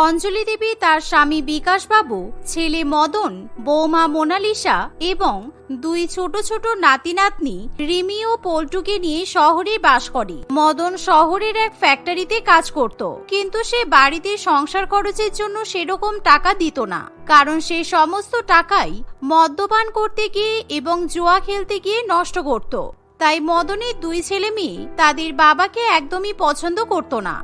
অঞ্জলি দেবী তার স্বামী বিকাশবাবু, ছেলে মদন, বৌমা মোনালিসা এবং দুই ছোট ছোট নাতি নাতনি রিমি ও পল্টুকে নিয়ে শহরে বাস করে। মদন শহরের এক ফ্যাক্টরিতে কাজ করত, কিন্তু সে বাড়িতে সংসার খরচের জন্য সেরকম টাকা দিত না। কারণ সে সমস্ত টাকাই মদ্যপান করতে গিয়ে এবং জুয়া খেলতে গিয়ে নষ্ট করত। তাই মদনের দুই ছেলে মেয়ে তাদের বাবাকে একদমই পছন্দ করত না।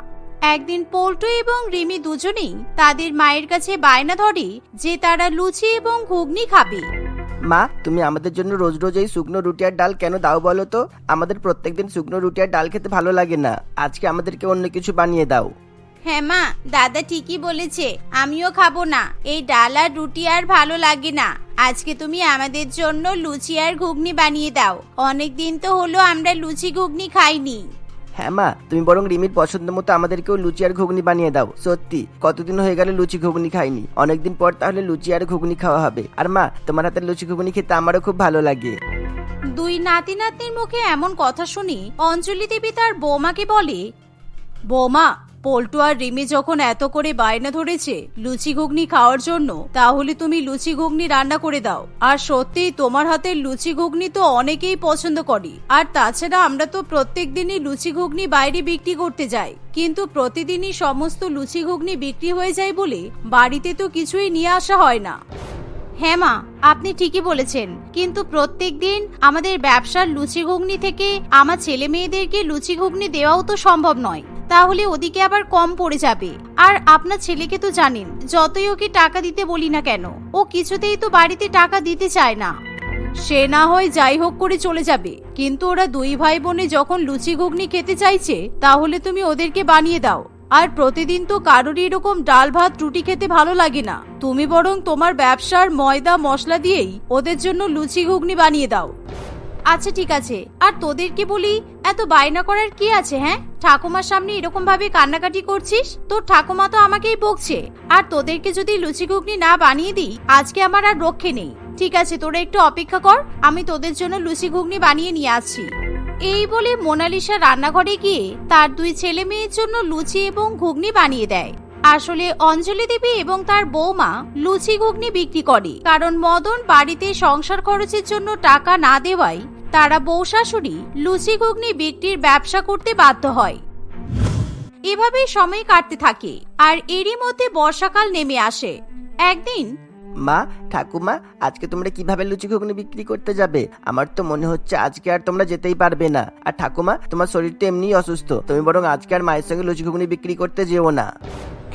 একদিন পল্টু এবং রিমি দুজনেই তাদের মায়ের কাছে বায়না ধরে যে তারা লুচি এবং ঘুগনি খাবে। মা তুমি আমাদের জন্য রোজ রোজ এই শুকনো রুটি আর ডাল কেন দাও বলো তো? আমাদের প্রত্যেকদিন শুকনো রুটি আর ডাল খেতে ভালো লাগে না। আজকে আমাদেরকে অন্য কিছু বানিয়ে দাও। হ্যাঁ মা দাদা ঠিকই বলেছে আমিও খাব না। এই ডাল আর রুটি আর ভালো লাগে না। আজকে তুমি আমাদের জন্য লুচি আর ঘুগনি বানিয়ে দাও। অনেক দিন তো হলো আমরা লুচি ঘুগনি খাইনি। হ্যাঁ মা, তুমি বরং রিমির পছন্দ মতো আমাদেরকেও লুচি আর ঘুগনি বানিয়ে দাও। সত্যি, কতদিন হয়ে গেল লুচি ঘুগনি খাইনি। অনেকদিন পর তাহলে লুচি আর ঘুগনি খাওয়া হবে। আর মা, তোমার হাতের লুচি ঘুগনি খেতে আমারও খুব ভালো লাগে। দুই নাতি নাতনির মুখে এমন কথা শুনি অঞ্জলি দেবী তার বৌমাকে বলে, বৌমা পল্টু আর রিমি যখন এত করে বায়না ধরেছে লুচি ঘুগনি খাওয়ার জন্য, তাহলে তুমি লুচি ঘুগনি রান্না করে দাও। আর সত্যি, তোমার হাতের লুচি ঘুগনি তো অনেকেই পছন্দ করে। আর তাছাড়া আমরা তো প্রত্যেক দিনই লুচি ঘুগনি বাইরে বিক্রি করতে যাই। কিন্তু প্রতিদিনই সমস্ত লুচি ঘুগনি বিক্রি হয়ে যায় বলে বাড়িতে তো কিছুই নিয়ে আসা হয় না। হ্যাঁ মা, আপনি ঠিকই বলেছেন। কিন্তু প্রত্যেক দিন আমাদের ব্যবসার লুচি ঘুগনি থেকে আমার ছেলে মেয়েদেরকে লুচি ঘুগনি দেওয়াও তো সম্ভব নয়। তাহলে ওদিকে আবার কম পড়ে যাবে। আর আপনার ছেলেকে তো জানেন, যতই ওকে টাকা দিতে বলি না কেন, ও কিছুতেই তো বাড়িতে টাকা দিতে চায় না। সে না হয় যাই হোক করে চলে যাবে, কিন্তু ওরা দুই ভাই বোনে যখন লুচি ঘুগনি খেতে চাইছে, তাহলে তুমি ওদেরকে বানিয়ে দাও। আর প্রতিদিন তো কারোরই এরকম ডাল ভাত রুটি খেতে ভালো লাগে না। তুমি বরং তোমার ব্যবসার ময়দা মশলা দিয়েই ওদের জন্য লুচি ঘুগনি বানিয়ে দাও। আচ্ছা ঠিক আছে। আর তোদেরকে বলি, এত বায়না করার কি আছে হ্যাঁ? ঠাকুমার সামনে এরকম ভাবে কান্নাকাটি করছিস? তোর ঠাকুমা তো আমাকেই বকছে। আর তোদেরকে যদি লুচি ঘুগনি না বানিয়ে দিই, আজকে আমার আর রক্ষে নেই। ঠিক আছে, তোরা একটু অপেক্ষা কর, আমি তোদের জন্য লুচি ঘুগনি বানিয়ে নিয়ে আসছি। এই বলে মোনালিসা রান্নাঘরে গিয়ে তার দুই ছেলে মেয়ের জন্য লুচি এবং ঘুগনি বানিয়ে দেয়। আসলে অঞ্জলি দেবী এবং তার বৌমা লুচি ঘুগনি বিক্রি করে। কারণ মদন বাড়িতে সংসার খরচের জন্য টাকা না দেওয়ায় তারা বউ শাশুড়ি লুচি ঘুগনি বিক্রির ব্যবসা করতে বাধ্য হয়। এভাবেই সময় কাটতে থাকে, আর এরই মধ্যে বর্ষাকাল নেমে আসে। একদিন মা, ঠাকুমা, আজকে তোমরা কীভাবে লুচি ঘুগনি বিক্রি করতে যাবে? আমার তো মনে হচ্ছে আজকে আর তোমরা যেতেই পারবে না। আর ঠাকুমা, তোমার শরীর তো এমনিই অসুস্থ। তুমি বরং আজকে আর মায়ের সঙ্গে লুচি ঘুগনি বিক্রি করতে যেও না।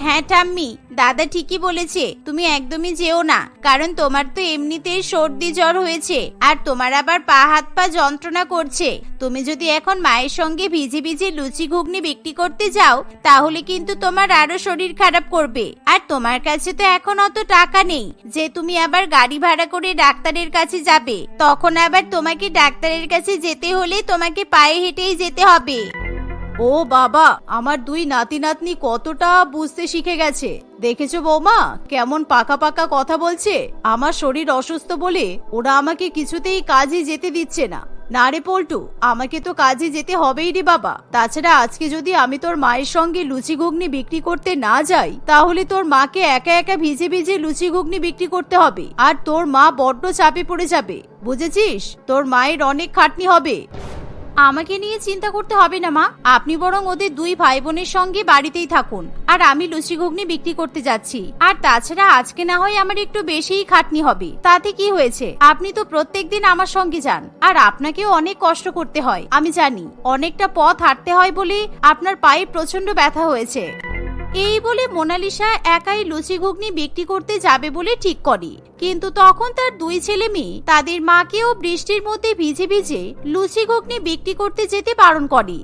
হ্যাঁ ঠাম্মি। দাদা ঠিকই বলেছে, তুমি একদমই যেও না, কারণ তোমার তো এমনিতেই সর্দি জ্বর হয়েছে, আর তোমার আবার পা হাত পা যন্ত্রণা করছে। তুমি যদি এখন মায়ের সঙ্গে ভিজে ভিজে লুচি ঘুগনি বিক্রি করতে যাও, তাহলে কিন্তু তোমার আরও শরীর খারাপ করবে। আর তোমার কাছে তো এখন অত টাকা নেই, যে তুমি আবার গাড়ি ভাড়া করে ডাক্তারের কাছে যাবে। তখন আবার তোমাকে ডাক্তারের কাছে যেতে হলে তোমাকে পায়ে হেঁটেই যেতে হবে। ও বাবা, আমার দুই নাতি নাতনি কতটা বুঝতে শিখে গেছে। দেখেছ বৌমা, কেমন পাকা পাকা কথা বলছে? আমার শরীর অসুস্থ বলে ওরা আমাকে কিছুতেই কাজে যেতে দিচ্ছে না। না রে পল্টু, আমাকে তো কাজে যেতে হবেই রে বাবা। তাছাড়া আজকে যদি আমি তোর মায়ের সঙ্গে লুচি ঘুগনি বিক্রি করতে না যাই, তাহলে তোর মাকে একা একা ভিজে ভিজে লুচি ঘুগনি বিক্রি করতে হবে। আর তোর মা বড্ড চাপে পড়ে যাবে, বুঝেছিস? তোর মায়ের অনেক খাটনি হবে। আমাকে নিয়ে চিন্তা করতে হবে না, মা। আপনি বরং ওদের দুই ভাই বোনের সঙ্গে বাড়িতেই থাকুন। আর আমি লুচি ঘুগনি বিক্রি করতে যাচ্ছি। আর তাছাড়া আজকে না হয় আমার একটু বেশিই খাটনি হবে। তাতে কি হয়েছে? আপনি তো প্রত্যেক দিন আমার সঙ্গে যান। আর আপনাকেও অনেক কষ্ট করতে হয়, আমি জানি। অনেকটা পথ হাঁটতে হয় বলে আপনার পায়ে প্রচণ্ড ব্যথা হয়েছে। এই বলে মোনালিসা একাই লুচি ঘুগনি বিক্রি করতে যাবে বলে ঠিক করে। কিন্তু তখন তার দুই ছেলে মেয়ে, তাদের মাকেও বৃষ্টির মধ্যে ভিজে ভিজে লুচি ঘুগনি বিক্রি করতে যেতে বারণ করে।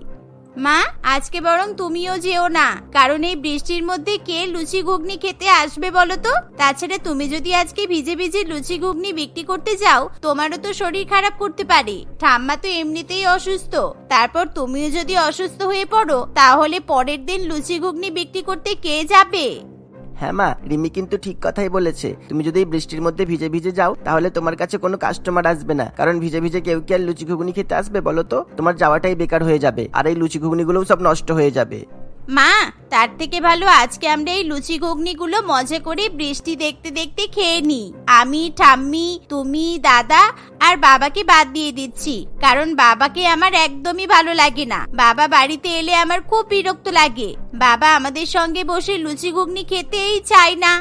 মা, আজকে বরং তুমিও যেও না, কারণ এই বৃষ্টির মধ্যে কে লুচি ঘুগনি খেতে আসবে বলো তো? তাছাড়া তুমি যদি আজকে ভিজে ভিজে লুচি ঘুগনি বিক্রি করতে যাও, তোমারও তো শরীর খারাপ করতে পারে। ঠাম্মা তো এমনিতেই অসুস্থ। তারপর তুমিও যদি অসুস্থ হয়ে পড়ো, তাহলে পরের দিন লুচি ঘুগনি বিক্রি করতে কে যাবে? হ্যাঁ মা, রিমি কিন্তু ঠিক কথাই বলেছে। তুমি যদি বৃষ্টির মধ্যে ভিজে ভিজে যাও, তাহলে তোমার কাছে কোনো কাস্টমার আসবে না। কারণ ভিজে ভিজে কেউ কি আর লুচি ঘুগনি খেতে আসবে বলো তো? তোমার যাওয়াটাই বেকার হয়ে যাবে। আর এই লুচি ঘুগনিগুলোও সব নষ্ট হয়ে যাবে। মা, তার থেকে ভালো আজকে আমরা এই লুচি ঘুগনিগুলো মজা করে বৃষ্টি দেখতে দেখতে খেয়ে নিই। আমি, ঠাম্মি, তুমি, দাদা আর বাবাকে বাদ দিয়ে দিচ্ছি, কারণ বাবাকে আমার একদমই ভালো লাগে না। বাবা বাড়িতে এলে আমার খুব বিরক্ত লাগে। বাবা আমাদের সঙ্গে বসে লুচি ঘুগনি খেতেই চায় না।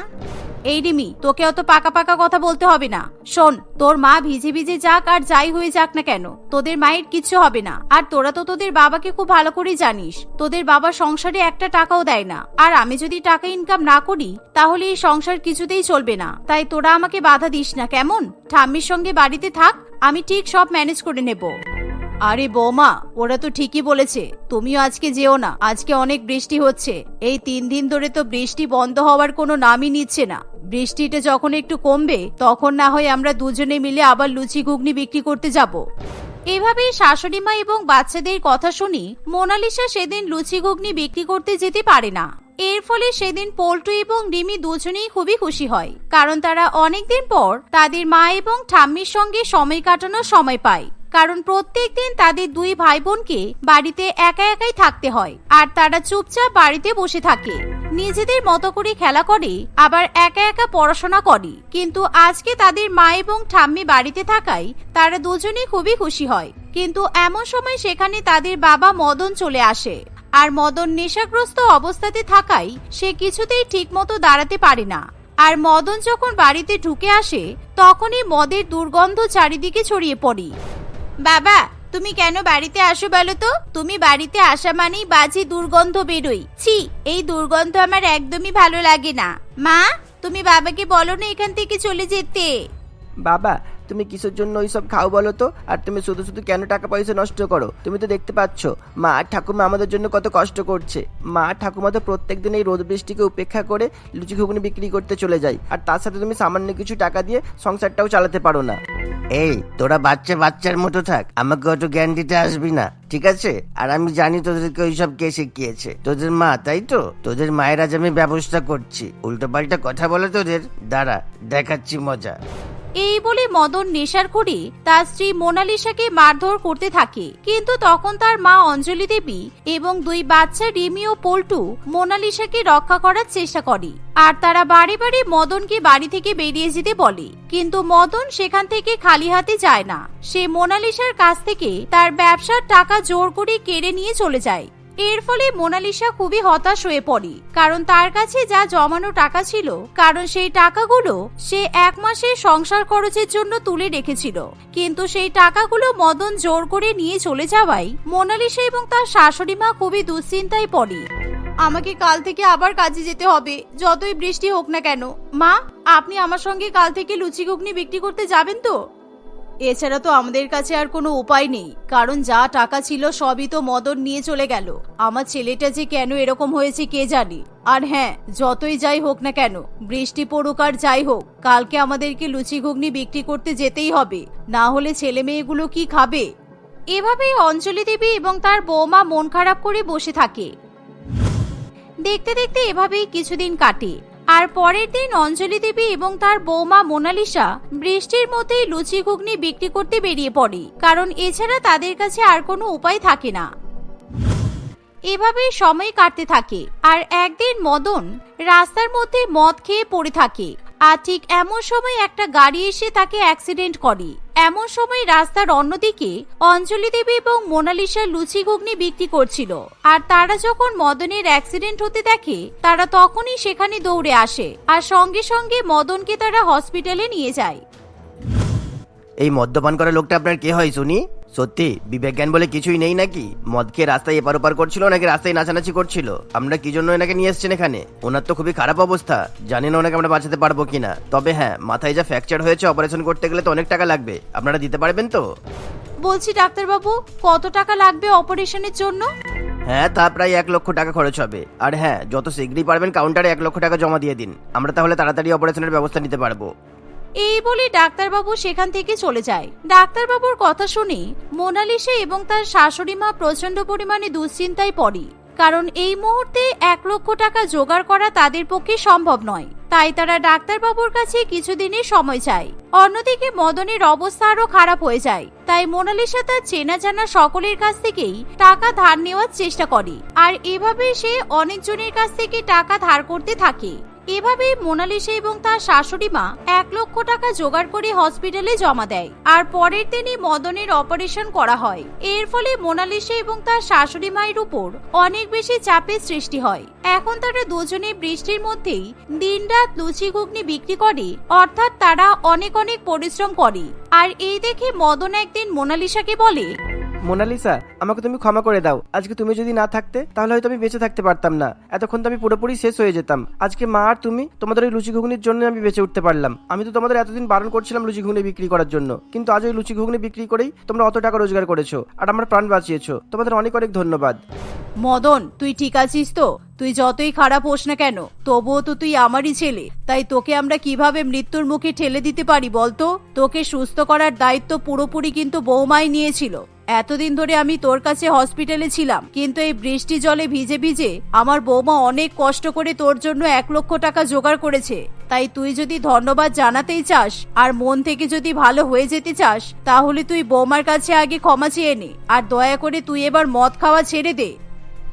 এই রিমি, তোকে অত পাকা পাকা কথা বলতে হবে না। শোন, তোর মা ভিজে ভিজে যাক আর যাই হয়ে যাক না কেন, তোদের মায়ের কিচ্ছু হবে না। আর তোরা তো তোদের বাবাকে খুব ভালো করেই জানিস, তোদের বাবা সংসারে একটা টাকাও দেয় না। আর আমি যদি টাকা ইনকাম না করি, তাহলে এই সংসার কিছুতেই চলবে না। তাই তোরা আমাকে বাধা দিস না, কেমন? ঠাম্মির সঙ্গে বাড়িতে থাক, আমি ঠিক সব ম্যানেজ করে নেব। আরে বৌমা, ওরা তো ঠিকই বলেছে, তুমিও আজকে যেও না, আজকে অনেক বৃষ্টি হচ্ছে। এই তিন দিন ধরে তো বৃষ্টি বন্ধ হওয়ার কোনো নামই নিচ্ছে না। বৃষ্টিটা যখন একটু কমবে, তখন না হয় আমরা দুজনে মিলে আবার লুচি ঘুগনি বিক্রি করতে যাব। এভাবেই শাশুড়ি মা এবং বাচ্চাদের কথা শুনি মোনালিসা সেদিন লুচি ঘুগনি বিক্রি করতে যেতে পারে না। এর ফলে সেদিন পল্টু এবং রিমি দুজনেই খুবই খুশি হয়, কারণ তারা অনেকদিন পর তাদের মা এবং ঠাম্মির সঙ্গে সময় কাটানোর সময় পায়, কারণ প্রত্যেক দিন তাদের দুই ভাই বোনকে বাড়িতে একা একাই থাকতে হয়, আর তারা চুপচাপ বাড়িতে বসে থাকে। নিজেদের মতো করে খেলা করে, আবার একা একা পড়াশোনা করে। কিন্তু আজকে তাদের মা এবং ঠাম্মি বাড়িতে থাকায় তারা দুজনেই খুবই খুশি হয়। কিন্তু এমন সময় সেখানে তাদের বাবা মদন চলে আসে। আর মদন নেশাগ্রস্ত অবস্থাতে থাকায় সে কিছুতেই ঠিকমতো দাঁড়াতে পারে না। আর মদন যখন বাড়িতে ঢুকে আসে, তখনই মদের দুর্গন্ধ চারিদিকে ছড়িয়ে পড়ে। বাবা তুমি কেন বাড়িতে আসো বলো তো? তুমি বাড়িতে আসা মানেই বাজি দুর্গন্ধ বেরোই ছি, এই দুর্গন্ধ আমার একদমই ভালো লাগে না। মা, তুমি বাবাকে বলো না এখান থেকে চলে যেতে। বাবা তুমি কিসের জন্য ওইসব খাও বলো তো? আর তুমি শুধু শুধু কেন টাকা পয়সা নষ্ট করো? তুমি তো দেখতে পাচ্ছ, মা আর ঠাকুমা আমাদের জন্য কত কষ্ট করছে। মা আর ঠাকুমা তো প্রত্যেক দিন এই রোদ বৃষ্টিকে উপেক্ষা করে লুচি ঘুগনি বিক্রি করতে চলে যায়। আর তার সাথে তুমি সামান্য কিছু টাকা দিয়ে সংসারটাও চালাতে পারো না। এই, তোরা বাচ্চা বাচ্চার মতো থাক। আমাকে অত জ্ঞান দিতে আসবি না, ঠিক আছে? আর আমি জানি তোদেরকে ওইসব কে শিখিয়েছে। তোদের মা, তাই তো? তোদের মায়ের আজ আমি ব্যবস্থা করছি। উল্টো পাল্টা কথা বলে তোদের। দাঁড়া, দেখাচ্ছি মজা। এই বলে মদন নেশার করে তার স্ত্রী মোনালিসাকে মারধর করতে থাকে। কিন্তু তখন তার মা অঞ্জলি দেবী এবং দুই বাচ্চা রিমি ও পল্টু মোনালিসাকে রক্ষা করার চেষ্টা করে। আর তারা বাড়ি বাড়ি মদনকে বাড়ি থেকে বেরিয়ে যেতে বলে। কিন্তু মদন সেখান থেকে খালি হাতে যায় না। সে মোনালিসার কাছ থেকে তার ব্যবসার টাকা জোর করে কেড়ে নিয়ে চলে যায়। এর ফলে মোনালিসা খুবই হতাশ হয়ে পড়ে। কারণ তার কাছে যা জমানো টাকা ছিল, কারণ সেই টাকাগুলো সে এক মাসের সংসার খরচের জন্য তুলে রেখেছিল। কিন্তু সেই টাকাগুলো মদন জোর করে নিয়ে চলে যাওয়ায় মোনালিসা এবং তার শাশুড়ি মা খুবই দুশ্চিন্তায় পড়ে। আমাকে কাল থেকে আবার কাজে যেতে হবে, যতই বৃষ্টি হোক না কেন। মা, আপনি আমার সঙ্গে কাল থেকে লুচি ঘুগনি বিক্রি করতে যাবেন তো? এছাড়া তো আমাদের কাছে আর কোনো উপায় নেই। কারণ যা টাকা ছিল সবই তো মদন নিয়ে চলে গেল। আমার ছেলেটা যে কেন এরকম হয়েছে কে জানি? আর হ্যাঁ যতই যাই হোক না কেন, বৃষ্টি পড়ুক আর যাই হোক, কালকে আমাদেরকে লুচি ঘুগনি বিক্রি করতে যেতেই হবে। না হলে ছেলে মেয়েগুলো কি খাবে? এভাবেই অঞ্জলি দেবী এবং তার বৌমা মন খারাপ করে বসে থাকে। দেখতে দেখতে এভাবেই কিছুদিন কাটে। আর পরের দিন অঞ্জলি দেবী এবং তার বৌমা মোনালিসা বৃষ্টির মধ্যেই লুচি ঘুগনি বিক্রি করতে বেরিয়ে পড়ে, কারণ এছাড়া তাদের কাছে আর কোনো উপায় থাকে না। এভাবে সময় কাটতে থাকে, আর একদিন মদন রাস্তার মধ্যে মদ খেয়ে পড়ে থাকে। আর ঠিক এমন সময় একটা গাড়ি এসে তাকে অ্যাক্সিডেন্ট করে। এমন সময় রাস্তার অন্যদিকে অঞ্জলি দেবী এবং মোনালিসা লুচি ঘুগনি বিক্রি করছিল। আর তারা যখন মদনের অ্যাক্সিডেন্ট হতে দেখে, তারা তখনই সেখানে দৌড়ে আসে আর সঙ্গে সঙ্গে মদনকে তারা হসপিটালে নিয়ে যায়। এই মদ্যপান করা লোকটা আপনার কে হয়, শুনি? সত্যি বিবেক জ্ঞান বলে কিছুই নেই নাকি? মদকে রাস্তায় এপার ওপার করছিল নাকি রাস্তায় নাচানাচি করছিল? আমরা কি জন্য এনাকে নিয়ে এসছেন এখানে? ওনার তো খুবই খারাপ অবস্থা। জানি না ওনাকে আমরা বাঁচাতে পারব কিনা। তবে হ্যাঁ মাথায় যা ফ্র্যাকচার হয়েছে অপারেশন করতে গেলে তো অনেক টাকা লাগবে। আপনারা দিতে পারবেন তো? বলছি ডাক্তারবাবু কত টাকা লাগবে অপারেশনের জন্য? হ্যাঁ তা প্রায় এক লক্ষ টাকা খরচ হবে। আর হ্যাঁ যত শীঘ্রই পারবেন কাউন্টারে এক লক্ষ টাকা জমা দিয়ে দিন। আমরা তাহলে তাড়াতাড়ি অপারেশনের ব্যবস্থা নিতে পারব। এই বলে ডাক্তারবাবু সেখান থেকে চলে যায়। ডাক্তারবাবুর কথা শুনে মোনালিসা এবং তার শাশুড়ি মা প্রচণ্ড পরিমাণে দুশ্চিন্তায় পড়ে। কারণ এই মুহূর্তে এক লক্ষ টাকা জোগাড় করা তাদের পক্ষে সম্ভব নয়। তাই তারা ডাক্তারবাবুর কাছে কিছুদিনের সময় চায়। অন্যদিকে মদনের অবস্থা আরও খারাপ হয়ে যায়। তাই মোনালিসা তার চেনা জানা সকলের কাছ থেকেই টাকা ধার নেওয়ার চেষ্টা করে। আর এভাবে সে অনেকজনের কাছ থেকে টাকা ধার করতে থাকে। এভাবে মোনালিসা এবং তার শাশুড়ি মা এক লক্ষ টাকা জোগাড় করে হসপিটালে জমা দেয়, আর পরের দিনই মদনের অপারেশন করা হয়। এর ফলে মোনালিসা এবং তার শাশুড়ি মায়ের উপর অনেক বেশি চাপের সৃষ্টি হয়। এখন তারা দুজনে বৃষ্টির মধ্যেই দিনরাত লুচি ঘুগনি বিক্রি করে, অর্থাৎ তারা অনেক অনেক পরিশ্রম করে। আর এই দেখে মদন একদিন মোনালিসাকে বলে মোনালিসা, আমাকে তুমি ক্ষমা করে দাও। আজকে তুমি যদি না থাকতে, তাহলে হয়তো আমি বেঁচে থাকতে পারতাম না। এতক্ষণ তো আমি পুরোপুরি শেষ হয়ে যেতাম। আজকে মা আর তুমি তোমাদের ওই লুচি ঘুগনির জন্য আমি বেঁচে উঠতে পারলাম। আমি তো তোমাদের এতদিন বারণ করছিলাম লুচি ঘুগনি বিক্রি করার জন্য। কিন্তু আজ ওই লুচি ঘুগনি বিক্রি করেই তোমরা অত টাকা রোজগার করেছ আর আমার প্রাণ বাঁচিয়েছো। তোমাদের অনেক অনেক ধন্যবাদ। মদন, তুই ঠিক আছিস তো? তুই যতই খারাপ হোস না কেন, তবুও তো তুই আমারই ছেলে। তাই তোকে আমরা কীভাবে মৃত্যুর মুখে ঠেলে দিতে পারি বলতো? তোকে সুস্থ করার দায়িত্ব পুরোপুরি কিন্তু বৌমাই নিয়েছিল। এতদিন ধরে আমি তোর কাছে হসপিটালে ছিলাম, কিন্তু এই বৃষ্টি জলে ভিজে ভিজে আমার বৌমা অনেক কষ্ট করে তোর জন্য এক লক্ষ টাকা জোগাড় করেছে। তাই তুই যদি ধন্যবাদ জানাতেই চাস আর মন থেকে যদি ভালো হয়ে যেতে চাস, তাহলে তুই বৌমার কাছে আগে ক্ষমা চেয়ে নে, আর দয়া করে তুই এবার মদ খাওয়া ছেড়ে দে।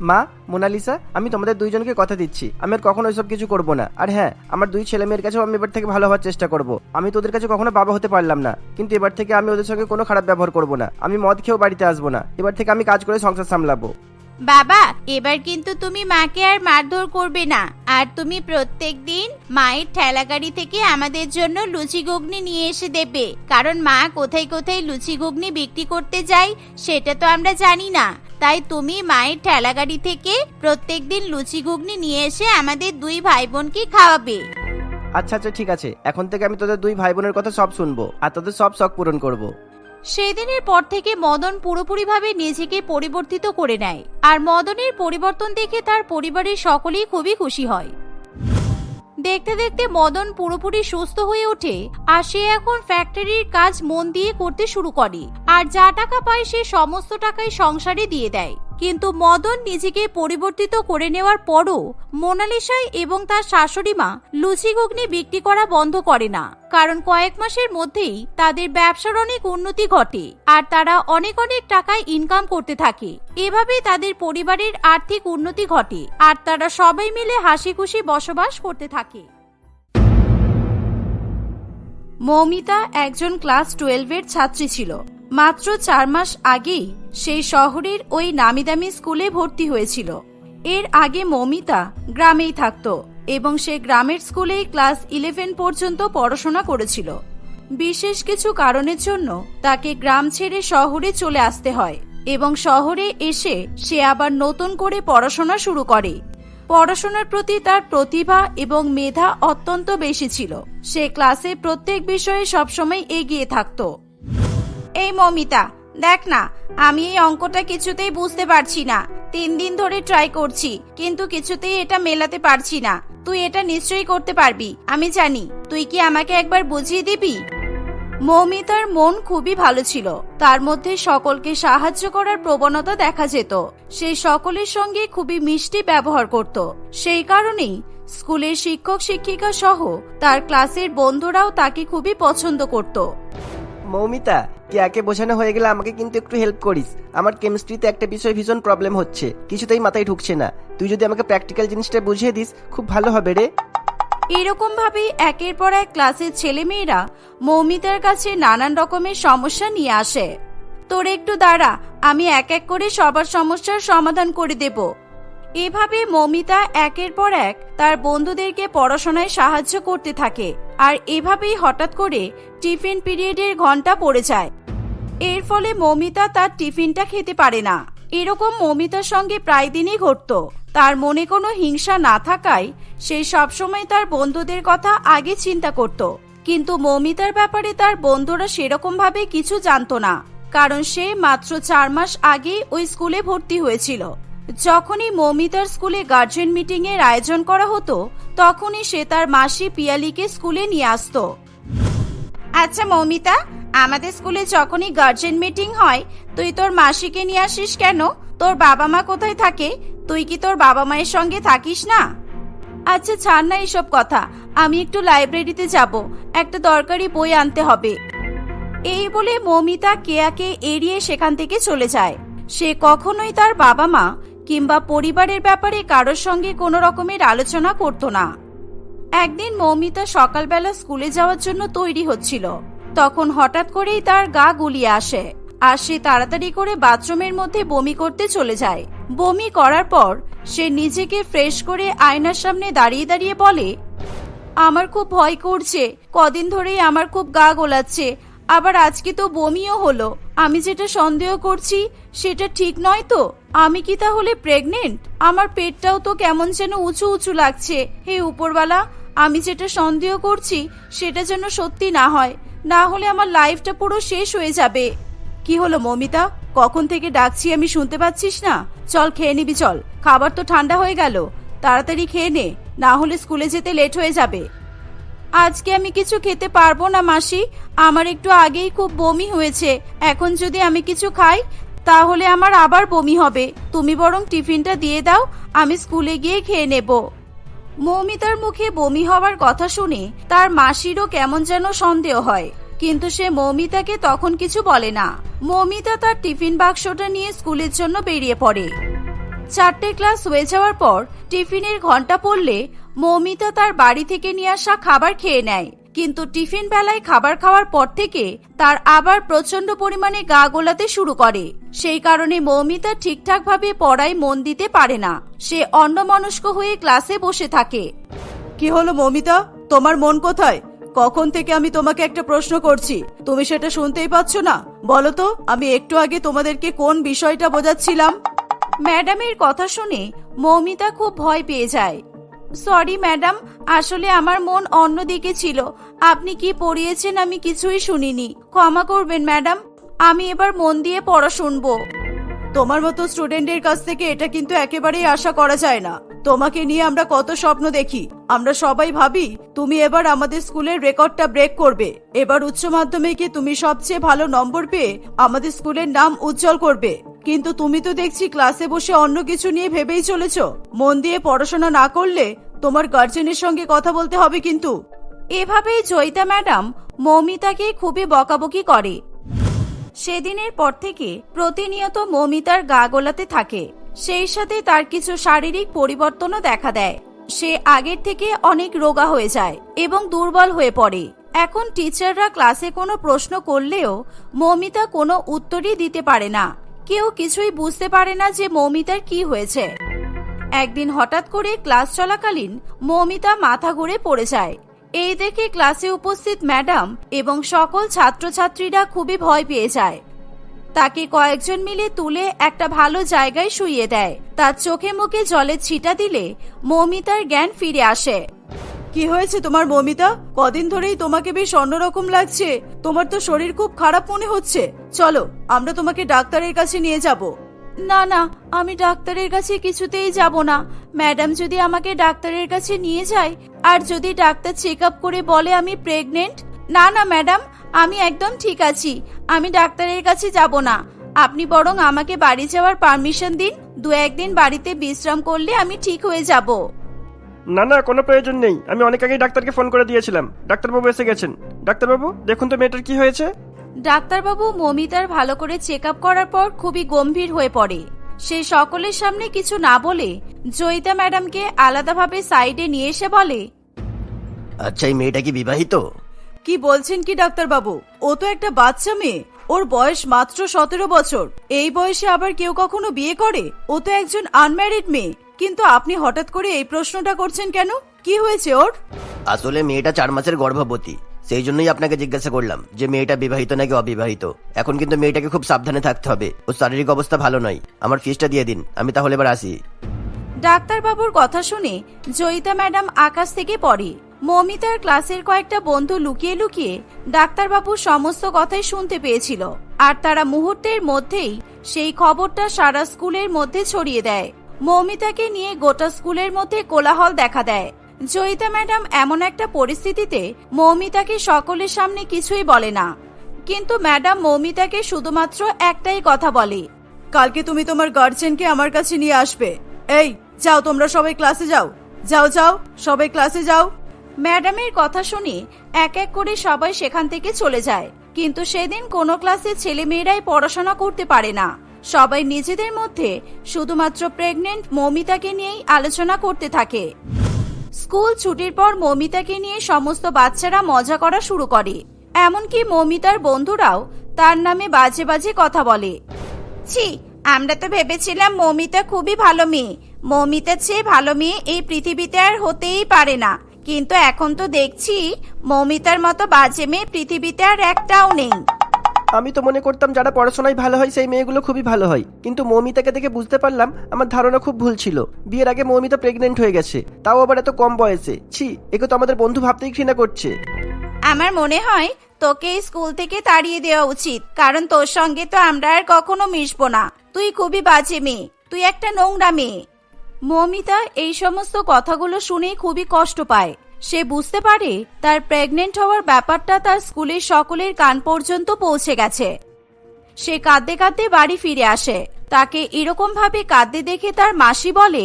মা, মোনালিসা, আমি তোমাদের দুইজনকে কথা দিচ্ছি। আমি আর কখনো ওইসব কিছু করব না। আর হ্যাঁ আমার দুই ছেলে মেয়ের কাছেও আমি এবার থেকে ভালো হওয়ার চেষ্টা করব। আমি তোদের কাছে কখনো বাবা হতে পারলাম না। কিন্তু এবার থেকে আমি ওদের সঙ্গে কোনো খারাপ ব্যবহার করব না। আমি মদ খেয়েও বাড়িতে আসব না। এবার থেকে আমি কাজ করে সংসার সামলাবো। বাবা, এবার কিন্তু তুমি মাকে আর মারধর করবে না। আর তুমি প্রত্যেক দিন মায়ের ঠেলা গাড়ি থেকে আমাদের জন্য লুচি ঘুগনি নিয়ে এসে দেবে। কারণ মা কোথায় কোথায় লুচি ঘুগনি বিক্রি করতে যায়, সেটা তো আমরা জানি না। তাই তুমি মায়ের ঠেলা গাড়ি থেকে প্রত্যেক দিন লুচি ঘুগনি নিয়ে এসে আমাদের দুই ভাই বোনকে খাওয়াবে। আচ্ছা আচ্ছা ঠিক আছে। এখন থেকে আমি তোদের দুই ভাই বোনের কথা সব শুনব আর তোদের সব শখ পূরণ করব। সেদিনের পর থেকে মদন পুরোপুরিভাবে নিজেকে পরিবর্তিত করে নেয়। আর মদনের পরিবর্তন দেখে তার পরিবারের সকলেই খুবই খুশি হয়। দেখতে দেখতে মদন পুরোপুরি সুস্থ হয়ে ওঠে আর সে এখন ফ্যাক্টরির কাজ মন দিয়ে করতে শুরু করে। আর যা টাকা পায় সে সমস্ত টাকাই সংসারে দিয়ে দেয়। কিন্তু মদন নিজেকে পরিবর্তিত করে নেওয়ার পরও মোনালিসাই এবং তার শাশুড়ি মা লুচি ঘুগনি বিক্রি করা বন্ধ করে না। কারণ কয়েক মাসের মধ্যেই তাদের ব্যবসার অনেক উন্নতি ঘটে আর তারা অনেক অনেক টাকায় ইনকাম করতে থাকে। এভাবেই তাদের পরিবারের আর্থিক উন্নতি ঘটে আর তারা সবাই মিলে হাসি খুশি বসবাস করতে থাকে। মৌমিতা একজন ক্লাস টুয়েলভের ছাত্রী ছিল। মাত্র চার মাস আগেই সেই শহরের ওই নামিদামি স্কুলে ভর্তি হয়েছিল। এর আগে মৌমিতা গ্রামেই থাকতো। এবং সে গ্রামের স্কুলেই ক্লাস ইলেভেন পর্যন্ত পড়াশোনা করেছিল। বিশেষ কিছু কারণের জন্য তাকে গ্রাম ছেড়ে শহরে চলে আসতে হয় এবং শহরে এসে সে আবার নতুন করে পড়াশোনা শুরু করে। পড়াশোনার প্রতি তার প্রতিভা এবং মেধা অত্যন্ত বেশি ছিল। সে ক্লাসে প্রত্যেক বিষয়ে সবসময় এগিয়ে থাকত। এই মমিতা, দেখ না, আমি এই অঙ্কটা কিছুতেই বুঝতে পারছি না। তিন দিন ধরে ট্রাই করছি, কিন্তু কিছুতেই এটা মেলাতে পারছি না। তুই এটা নিশ্চয়ই করতে পারবি, আমি জানি। তুই কি আমাকে একবার বুঝিয়ে দিবি? মৌমিতার মন খুবই ভালো ছিল। তার মধ্যে সকলকে সাহায্য করার প্রবণতা দেখা যেত। সে সকলের সঙ্গে খুবই মিষ্টি ব্যবহার করত। সেই কারণেই স্কুলের শিক্ষক, শিক্ষিকা সহ তার ক্লাসের বন্ধুরাও তাকে খুবই পছন্দ করত। মৌমিতা কে একে বোঝানো হয়ে গেলে আমাকে কিন্তু একটু হেল্প করিস। আমার কেমিস্ট্রিতে একটা বিষয় ভীষণ প্রবলেম হচ্ছে। কিছুতেই মাথায় ঢুকছে না। তুই যদি আমাকে প্র্যাকটিক্যাল জিনিসটা বুঝিয়ে দিস, খুব ভালো হবে রে। এরকম ভাবে একের পর এক ক্লাসের ছেলেমেয়েরা মৌমিতার কাছে নানান রকমের সমস্যা নিয়ে আসে। তোর একটু দাঁড়া, আমি এক এক করে সবার সমস্যার সমাধান করে দেব। এভাবে মমিতা একের পর এক তার বন্ধুদেরকে পড়াশোনায় সাহায্য করতে থাকে। আর এভাবেই হঠাৎ করে টিফিন পিরিয়ডের ঘণ্টা পড়ে যায়। এর ফলে মমিতা তার টিফিনটা খেতে পারে না। এরকম মমিতার সঙ্গে প্রায় দিনই ঘটত। তার মনে কোনো হিংসা না থাকায় সে সবসময় তার বন্ধুদের কথা আগে চিন্তা করত। কিন্তু মমিতার ব্যাপারে তার বন্ধুরা সেরকম ভাবে কিছু জানতো না। কারণ সে মাত্র চার মাস আগে ওই স্কুলে ভর্তি হয়েছিল। যখনই মৌমিতার স্কুলে গার্জেন মিটিং এর আয়োজন করা হতো, তখনই সে তার মাসি পিয়ালিকে স্কুলে নিয়ে আসতো। আচ্ছা মৌমিতা, আমাদের স্কুলে যখনই গার্জেন মিটিং হয়, তুই তোর মাসিকে নিয়ে আসিস কেন? তোর বাবা মা কোথায় থাকে? তুই কি তোর বাবা মায়ের সঙ্গে থাকিস না? আচ্ছা ছাড় না এসব কথা, আমি একটু লাইব্রেরিতে যাব, একটা দরকারি বই আনতে হবে। এই বলে মৌমিতা কেয়াকে এড়িয়ে সেখান থেকে চলে যায়। সে কখনোই তার বাবা মা কিংবা পরিবারের ব্যাপারে কারোর সঙ্গে কোনো রকমের আলোচনা করত না। একদিন মৌমিতা সকালবেলা স্কুলে যাওয়ার জন্য তৈরি হচ্ছিল। তখন হঠাৎ করেই তার গা গুলিয়ে আসে আর সে তাড়াতাড়ি করে বাথরুমের মধ্যে বমি করতে চলে যায়। বমি করার পর সে নিজেকে ফ্রেশ করে আয়নার সামনে দাঁড়িয়ে দাঁড়িয়ে বলে, আমার খুব ভয় করছে। কদিন ধরেই আমার খুব গা গোলাচ্ছে। আবার আজকে তো বমিও হলো। আমি যেটা সন্দেহ করছি, সেটা ঠিক নয় তো? আমি কি তাহলে প্রেগনেন্ট আমার পেটটাও তো কেমন যেন উঁচু উঁচু লাগছে। হে উপরওয়ালা, আমি যেটা সন্দেহ করছি, সেটা যেন সত্যি না হয়। না হলে আমার লাইফটা পুরো শেষ হয়ে যাবে। কি হলো মমিতা? কখন থেকে ডাকছি আমি শুনতে পাচ্ছিস না? চল খেয়ে নিবি, চল। খাবার তো ঠান্ডা হয়ে গেল। তাড়াতাড়ি খেয়ে নে। না হলে স্কুলে যেতে লেট হয়ে যাবে। আজকে আমি কিছু খেতে পারব না, মাসি। আমার একটু আগেই খুব বমি হয়েছে। এখন যদি আমি কিছু খাই, তাহলে আমার আবার বমি হবে। তুমি বরং টিফিনটা দিয়ে দাও, আমি স্কুলে গিয়ে খেয়ে নেব। মৌমিতার মুখে বমি হওয়ার কথা শুনে তার মাসিরও কেমন যেন সন্দেহ হয়। কিন্তু সে মৌমিতাকে তখন কিছু বলে না। মৌমিতা তার টিফিন বাক্সটা নিয়ে স্কুলের জন্য বেরিয়ে পড়ে। চারটে ক্লাস হয়ে যাওয়ার পর টিফিনের ঘণ্টা পড়লে মৌমিতা তার বাড়ি থেকে নিয়ে আসা খাবার খেয়ে নেয়। কিন্তু টিফিন বেলায় খাবার খাওয়ার পর থেকে তার আবার প্রচণ্ড পরিমাণে গা গোলাতে শুরু করে। সেই কারণে মৌমিতা ঠিকঠাকভাবে পড়ায় মন দিতে পারে না। সে অন্যমনস্ক হয়ে ক্লাসে বসে থাকে। কি হলো মমিতা? তোমার মন কোথায়? কখন থেকে আমি তোমাকে একটা প্রশ্ন করছি? তুমি সেটা শুনতেই পাচ্ছ না। বলো তো আমি একটু আগে তোমাদেরকে কোন বিষয়টা বোঝাচ্ছিলাম? ম্যাডামের কথা শুনে মৌমিতা খুব ভয় পেয়ে যায়। সরি ম্যাডাম আসলে আমার মন অন্যদিকে ছিল। আপনি কি পড়িয়েছেন আমি কিছুই শুনিনি। ক্ষমা করবেন ম্যাডাম আমি এবার মন দিয়ে পড়া শুনব। তোমার মতো স্টুডেন্টের কাছ থেকে এটা কিন্তু একেবারেই আশা করা যায় না। তোমাকে নিয়ে আমরা কত স্বপ্ন দেখি। আমরা সবাই ভাবি, তুমি এবার আমাদের স্কুলের রেকর্ডটা ব্রেক করবে। এবার উচ্চ মাধ্যমিকে তুমি সবচেয়ে ভালো নম্বর পেয়ে আমাদের স্কুলের নাম উজ্জ্বল করবে। কিন্তু তুমি তো দেখছি ক্লাসে বসে অন্য কিছু নিয়ে ভেবেই চলেছ। মন দিয়ে পড়াশোনা না করলে তোমার গার্জেনের সঙ্গে কথা বলতে হবে কিন্তু। এভাবেই জয়িতা ম্যাডাম মৌমিতাকে খুবই বকাবকি করে। সেদিনের পর থেকে প্রতিনিয়ত মৌমিতার গা গোলাতে থাকে। সেই সাথে তার কিছু শারীরিক পরিবর্তনও দেখা দেয়। সে আগের থেকে অনেক রোগা হয়ে যায় এবং দুর্বল হয়ে পড়ে। এখন টিচাররা ক্লাসে কোনো প্রশ্ন করলেও মৌমিতা কোনো উত্তরই দিতে পারে না। কেউ কিছুই বুঝতে পারে না যে মৌমিতার কি হয়েছে। একদিন হঠাৎ করে ক্লাস চলাকালীন মৌমিতা মাথা ঘুরে পড়ে যায়। এই দেখে ক্লাসে উপস্থিত ম্যাডাম এবং সকল ছাত্রছাত্রীরা খুবই ভয় পেয়ে যায়। তাকে কয়েকজন মিলে তুলে একটা ভালো জায়গায় শুইয়ে দেয়। তার চোখে মুখে জলের ছিটা দিলে মৌমিতার জ্ঞান ফিরে আসে। কি হয়েছে তোমার মমিতা? কদিন ধরেই তোমাকে বেশ অন্যরকম লাগছে। তোমার তো শরীর খুব খারাপ মনে হচ্ছে। চলো, আমরা তোমাকে ডাক্তারের কাছে নিয়ে যাব। না না, আমি ডাক্তারের কাছে কিছুতেই যাব না। ম্যাডাম যদি আমাকে ডাক্তারের কাছে নিয়ে যায়, আর যদি ডাক্তার চেক আপ করে বলে আমি প্রেগনেন্ট, না না, ম্যাডাম, আমি একদম ঠিক আছি। আমি ডাক্তারের কাছে যাব না। আপনি বরং আমাকে বাড়ি যাওয়ার পারমিশন দিন। দু একদিন বাড়িতে বিশ্রাম করলে আমি ঠিক হয়ে যাব। না না কোনো প্রয়োজন নেই। আমি অনেক আগেই ডাক্তারকে ফোন করে দিয়েছিলাম। ডাক্তারবাবু এসে গেছেন। ডাক্তারবাবু দেখুন তো মেয়েটার কি হয়েছে। ডাক্তারবাবু মমিতার ভালো করে চেক আপ করার পর খুবই গম্ভীর হয়ে পড়ে। সে সকলের সামনে কিছু না বলে জয়িতা ম্যাডামকে আলাদাভাবে সাইডে নিয়ে এসে বলে আচ্ছা এই মেয়েটা কি বিবাহিত? কি বলছেন কি ডাক্তারবাবু? ও তো একটা বাচ্চা মেয়ে। ওর বয়স মাত্র সতেরো বছর। এই বয়সে আবার কেউ কখনো বিয়ে করে? ও তো একজন আনম্যারিড মেয়ে। কিন্তু আপনি হঠাৎ করে এই প্রশ্নটা করছেন কেন? কি হয়েছে ওর? আসলে মেয়েটা চার মাসের গর্ভবতী সেই জন্যই আপনাকে জিজ্ঞাসা করলাম যে মেয়েটা বিবাহিত নাকি অবিবাহিত। এখন কিন্তু মেয়েটাকে খুব সাবধানে থাকতে হবে ওর শারীরিক অবস্থা ভালো নয়। আমার ফিসটা দিয়ে দিন আমি তাহলে এবার আসি। ডাক্তারবাবুর কথা শুনে জয়িতা ম্যাডাম আকাশ থেকে পড়ে। মমিতার ক্লাসের কয়েকটা বন্ধু লুকিয়ে লুকিয়ে ডাক্তারবাবুর সমস্ত কথাই শুনতে পেয়েছিল। আর তারা মুহূর্তের মধ্যেই সেই খবরটা সারা স্কুলের মধ্যে ছড়িয়ে দেয়। মৌমিতাকে নিয়ে গোটা স্কুলের মধ্যে কোলাহল দেখা দেয়। জয়িতা ম্যাডাম এমন একটা পরিস্থিতিতে মৌমিতাকে সকলের সামনে কিছুই বলে না। কিন্তু ম্যাডাম মৌমিতাকে শুধুমাত্র একটাই কথা বলে। কালকে তুমি তোমার গার্জেনকে আমার কাছে নিয়ে আসবে। এই যাও তোমরা সবাই ক্লাসে যাও। যাও যাও সবাই ক্লাসে যাও। ম্যাডামের কথা শুনে এক এক করে সবাই সেখান থেকে চলে যায়। কিন্তু সেদিন কোনো ক্লাসে ছেলে মেয়েরাই পড়াশোনা করতে পারে না। সবাই নিজেদের মধ্যে শুধুমাত্র প্রেগনেন্ট মৌমিতাকে নিয়েই আলোচনা করতে থাকে। স্কুল ছুটির পর মৌমিতাকে নিয়ে সমস্ত বাচ্চারা মজা করা শুরু করে। এমনকি মৌমিতার বন্ধুরাও তার নামে বাজে বাজে কথা বলে। ছি, আমরা তো ভেবেছিলাম মৌমিতা খুবই ভালো মেয়ে। মৌমিতার চেয়ে ভালো মেয়ে এই পৃথিবীতে আর হতেই পারে না। কিন্তু এখন তো দেখছি মৌমিতার মতো বাজে মেয়ে পৃথিবীতে আর একটাও নেই। আমি তো মনে করতাম যারা পড়াশোনায় ভালো হয়, সেই মেয়েগুলো খুবই ভালো হয়। কিন্তু মৌমিতাকে দেখে বুঝতে পারলাম আমার ধারণা খুব ভুল ছিল। বিয়ের আগে মৌমিতা প্রেগনেন্ট হয়ে গেছে। তাও আবার এত কম বয়সে। ছি একে তো আমাদের বন্ধু ভাবতেই ঘৃণা করছে। আমার মনে হয় তোকে স্কুল থেকে তাড়িয়ে দেওয়া উচিত। কারণ তোর সঙ্গে তো আমরা আর কখনো মিশবো না। তুই খুবই বাজে মেয়ে। তুই একটা নোংরা মেয়ে। মমিতা এই সমস্ত কথাগুলো শুনে খুবই কষ্ট পায়। সে বুঝতে পারে তার প্রেগনেন্ট হওয়ার ব্যাপারটা তার স্কুলের সকলের কান পর্যন্ত পৌঁছে গেছে। সে কাঁদতে কাঁদতে বাড়ি ফিরে আসে। তাকে এরকম ভাবে কাঁদতে দেখে তার মাসি বলে,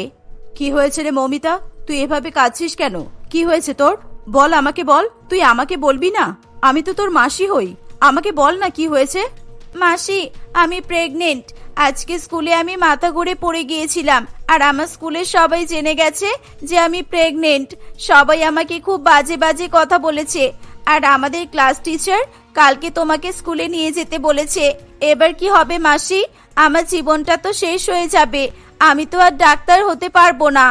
কি হয়েছে রে মমিতা? তুই এভাবে কাঁদছিস কেন? কি হয়েছে তোর? বল আমাকে বল। তুই আমাকে বলবি না? আমি তো তোর মাসি হই। আমাকে বল না কি হয়েছে? মাসি, আমি প্রেগনেন্ট আজকে স্কুলে আমি মাথা ঘুরে পড়ে গিয়েছিলাম। আর আমার স্কুলের সবাই জেনে গেছে যে আমি প্রেগনেন্ট সবাই আমাকে খুব বাজে বাজে কথা বলেছে। আর আমাদের ক্লাস টিচার কালকে তোমাকে স্কুলে নিয়ে যেতে বলেছে। এবার কি হবে মাসি? আমার জীবনটা তো শেষ হয়ে যাবে। আমি তো আর ডাক্তার হতে পারব না।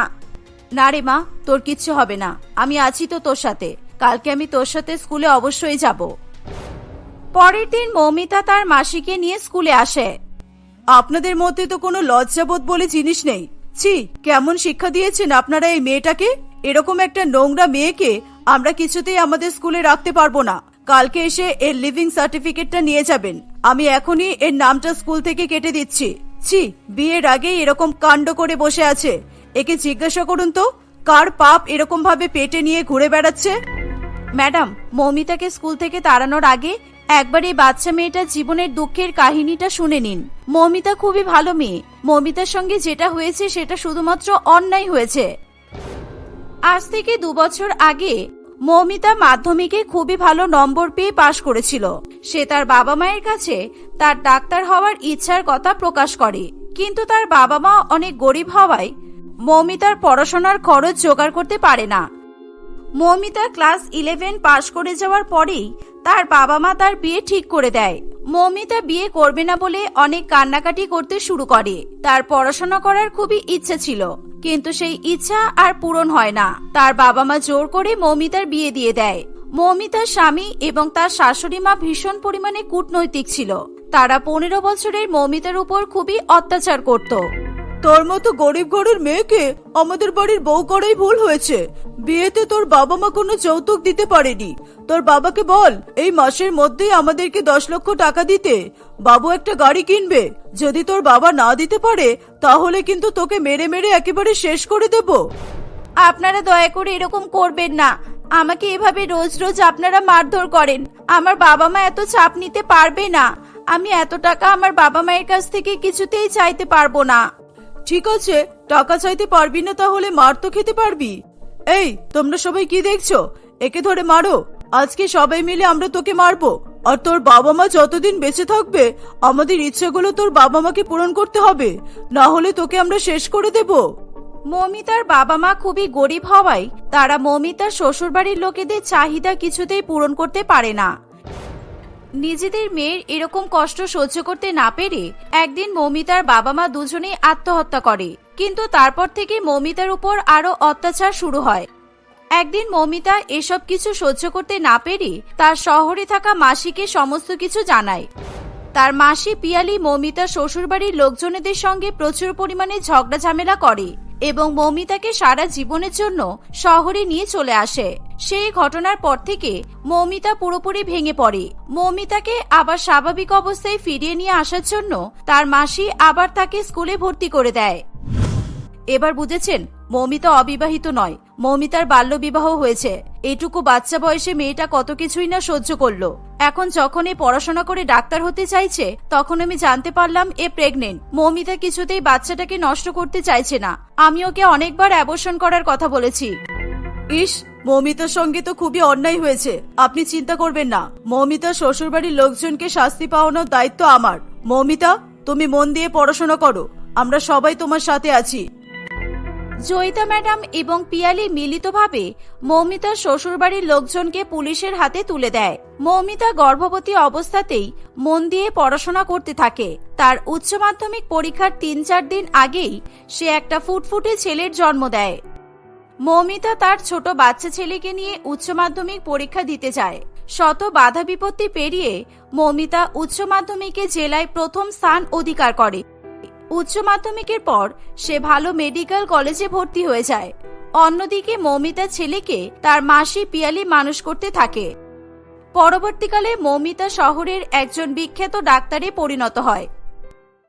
না রে মা, তোর কিচ্ছু হবে না। আমি আছি তো তোর সাথে। কালকে আমি তোর সাথে স্কুলে অবশ্যই যাব। পরের দিন মৌমিতা তার মাসিকে নিয়ে স্কুলে আসে। আপনাদের মধ্যে তো কোনো লজ্জাবোধ বলে জিনিস নেই। ছি, কেমন শিক্ষা দিয়েছেন আপনারা এই মেয়েটাকে? এরকম একটা নোংরা মেয়েকে আমরা কিছুতেই আমাদের স্কুলে রাখতে পারব না। কালকে এসে এর লিভিং সার্টিফিকেটটা নিয়ে যাবেন। আমি এখনই এর নামটা স্কুল থেকে কেটে দিচ্ছি। ছি, বিয়ের আগেই এরকম কাণ্ড করে বসে আছে। একে জিজ্ঞাসা করুন তো, কার পাপ এরকম ভাবে পেটে নিয়ে ঘুরে বেড়াচ্ছে? ম্যাডাম, মৌমিতাকে স্কুল থেকে তাড়ানোর আগে একবার এই বাচ্চা মেয়েটার জীবনের দুঃখের কাহিনীটা শুনে নিন। মৌমিতা খুবই ভালো মেয়ে। মৌমিতার সঙ্গে যেটা হয়েছে সেটা শুধুমাত্র অন্যায় হয়েছে। আজ থেকে দু বছর আগে মৌমিতা মাধ্যমিকে খুবই ভালো নম্বর পেয়ে পাশ করেছিল। সে তার বাবা মায়ের কাছে তার ডাক্তার হওয়ার ইচ্ছার কথা প্রকাশ করে। কিন্তু তার বাবা মা অনেক গরিব হওয়ায় মৌমিতার পড়াশোনার খরচ জোগাড় করতে পারে না। মৌমিতা ক্লাস ইলেভেন পাশ করে যাওয়ার পরেই তার বাবা মা তার বিয়ে ঠিক করে দেয়। মৌমিতা বিয়ে করবে না বলে অনেক কান্নাকাটি করতে শুরু করে। তার পড়াশোনা করার খুবই ইচ্ছে ছিল, কিন্তু সেই ইচ্ছা আর পূরণ হয় না। তার বাবা মা জোর করে মৌমিতার বিয়ে দিয়ে দেয়। মৌমিতার স্বামী এবং তার শাশুড়ি মা ভীষণ পরিমাণে কূটনৈতিক ছিল। তারা পনেরো বছরের মৌমিতার উপর খুবই অত্যাচার করত। তোর মতো গরিব ঘরের মেয়েকে আমাদের বাড়ির বউ করাই ভুল হয়েছে। বিয়েতে তোর বাবা মা কোনো যৌতুক দিতে পারেনি। তোর বাবাকে বল, এই মাসের মধ্যেই আমাদেরকে দশ লক্ষ টাকা দিতে। বাবু একটা গাড়ি কিনবে। যদি তোর বাবা না দিতে পারে, তাহলে কিন্তু তোকে মেরে মেরে একেবারে শেষ করে দেব। আপনারা দয়া করে এরকম করবেন না। আমাকে এভাবে রোজ রোজ আপনারা মারধর করেন। আমার বাবা মা এত চাপ নিতে পারবে না। আমি এত টাকা আমার বাবা মায়ের কাছ থেকে কিছুতেই চাইতে পারব না। ঠিক আছে, টাকা চাইতে পারবি না তাহলে মার তো খেতে পারবি। এই, তোমরা সবাই কি দেখছ? একে ধরে মারো। আজকে সবাই মিলে আমরা তোকে মারবো। আর তোর বাবা মা যতদিন বেঁচে থাকবে, আমাদের ইচ্ছেগুলো তোর বাবা মাকে পূরণ করতে হবে। না হলে তোকে আমরা শেষ করে দেব। মমিতার বাবা মা খুবই গরিব হওয়ায় তারা মমিতার শ্বশুরবাড়ির লোকেদের চাহিদা কিছুতেই পূরণ করতে পারে না। নিজেদের মেয়ের এরকম কষ্ট সহ্য করতে না পেরে একদিন মমিতার বাবা মা দুজনেই আত্মহত্যা করে। কিন্তু তারপর থেকে মমিতার উপর আরও অত্যাচার শুরু হয়। একদিন মমিতা এসব কিছু সহ্য করতে না পেরে তার শহরে থাকা মাসিকে সমস্ত কিছু জানায়। তার মাসি পিয়ালি মমিতার শ্বশুরবাড়ির লোকজনেদের সঙ্গে প্রচুর পরিমাণে ঝগড়া ঝামেলা করে। এবং মৌমিতাকে সারা জীবনের জন্য শহরে নিয়ে চলে আসে। সেই ঘটনার পর থেকে মৌমিতা পুরোপুরি ভেঙে পড়ে। মৌমিতাকে আবার স্বাভাবিক অবস্থায় ফিরিয়ে নিয়ে আসার জন্য তার মাসি আবার তাকে স্কুলে ভর্তি করে দেয়। এবার বুঝেছেন মৌমিতা অবিবাহিত নয়। মৌমিতার বাল্য বিবাহ হয়েছে। এটুকু বাচ্চা বয়সে মেয়েটা কত কিছুই না সহ্য করল। এখন যখন এ পড়াশোনা করে ডাক্তার হতে চাইছে, তখন আমি জানতে পারলাম এ প্রেগনেন্ট মৌমিতা কিছুতেই বাচ্চাটাকে নষ্ট করতে চাইছে না। আমি ওকে অনেকবার অ্যাবর্ষণ করার কথা বলেছি। ইস, মৌমিতার সঙ্গে তো খুবই অন্যায় হয়েছে। আপনি চিন্তা করবেন না। মৌমিতা শ্বশুরবাড়ির লোকজনকে শাস্তি পাওয়ানোর দায়িত্ব আমার। মৌমিতা, তুমি মন দিয়ে পড়াশোনা করো। আমরা সবাই তোমার সাথে আছি। জয়িতা ম্যাডাম এবং পিয়ালি মিলিতভাবে মৌমিতার শ্বশুরবাড়ির লোকজনকে পুলিশের হাতে তুলে দেয়। মৌমিতা গর্ভবতী অবস্থাতেই মন দিয়ে পড়াশোনা করতে থাকে। তার উচ্চ মাধ্যমিক পরীক্ষার তিন চার দিন আগেই সে একটা ফুটফুটে ছেলের জন্ম দেয়। মৌমিতা তার ছোট বাচ্চা ছেলেকে নিয়ে উচ্চ মাধ্যমিক পরীক্ষা দিতে যায়। শত বাধা বিপত্তি পেরিয়ে মৌমিতা উচ্চ মাধ্যমিকে জেলায় প্রথম স্থান অধিকার করে। উচ্চ মাধ্যমিকের পর সে ভালো মেডিকেল কলেজে ভর্তি হয়ে যায়। অন্যদিকে মৌমিতা ছেলেকে তার মাসি পিয়ালি মানুষ করতে থাকে। পরবর্তীকালে মৌমিতা শহরের একজন বিখ্যাত ডাক্তারে পরিণত হয়।